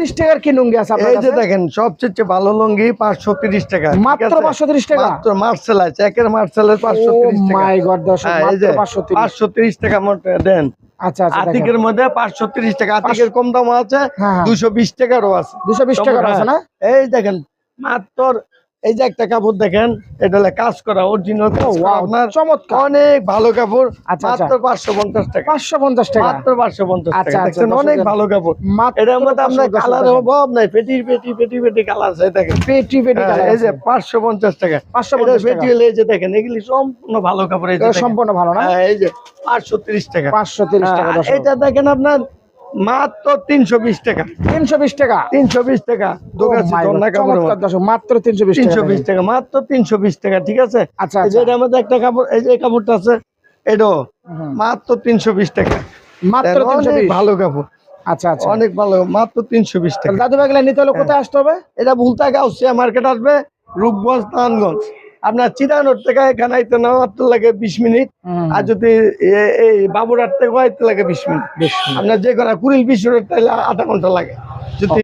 ত্রিশ টাকার কি লুঙ্গি আছে আপনার এই যে দেখেন সবচেয়ে ভালো লুঙ্গি পাঁচশো তিরিশ টাকা মাত্র আছে? 530 টাকা? মাত্র মার্সেল আছে একের মার্সেলের পাঁচশো Oh তিরিশ টাকা my দর্শক, হ্যাঁ, মাত্র যে 530 পাঁচশো তিরিশ টাকা মোট দেন আচ্ছা আচ্ছা আতিকের মধ্যে পাঁচশো তিরিশ টাকা আতিকের কম দাম আছে হ্যাঁ, হ্যাঁ। দুশো বিশ টাকারও আছে 220 টাকার আছে না? হ্যাঁ, এই দেখেন মাত্র এই যে একটা কাপড় দেখেন এটা হলে কাজ করা অরিজিনাল আপনার চমৎকার। অনেক ভালো কাপড় আচ্ছা, মাত্র পাঁচশো পঞ্চাশ টাকা। 550 টাকা। মাত্র পাঁচশো পঞ্চাশ আচ্ছা, টাকা। আচ্ছা, দেখছেন অনেক ভালো কাপড়। এটার মধ্যে আপনার কালার অভাব নাই পেটি পেটি পেটি পেটি কালার আছে দেখেন। পেটি পেটি হ্যাঁ, এই যে পাঁচশো পঞ্চাশ টাকা। 550 এটা পেটি হলে এই যে দেখেন এগুলি সম্পূর্ণ ভালো কাপড় এই। সম্পূর্ণ ভালো না? হ্যাঁ, এই যে পাঁচশো তিরিশ টাকা। 530 টাকা হ্যাঁ, এটা দেখেন আপনার মাত্র তিনশো বিশ টাকা। 320 টাকা? তিনশো বিশ টাকা। দোকান my God, না কাপড় চমৎকার দর্শক মাত্র 320 তিনশো বিশ টাকা মাত্র তিনশো বিশ টাকা ঠিক আছে? আচ্ছা, আচ্ছা। এটার মধ্যে একটা কাপড় এই যে কাপড়টা আছে এটাও মাত্র তিনশো বিশ টাকা। মাত্র দেখেন, অনেক 320 ভালো কাপড়। আচ্ছা আচ্ছা। অনেক ভালো মাত্র তিনশো বিশ টাকা। দাদু নিতে হলে কোথায় আসতে হবে? এটা ভুলতা গাউসিয়া মার্কেট আসবে রূপগঞ্জ নারায়ণগঞ্জ। আপনার চিরানোর থেকে এখানে আইতে না মাত্র লাগে বিশ মিনিট। আর যদি এই বাবুরার থেকে আইতে লাগে বিশ মিনিট। আপনার যে কোনো কুড়িল বিশ মিনিট তাহলে আধা ঘণ্টা লাগে। যদি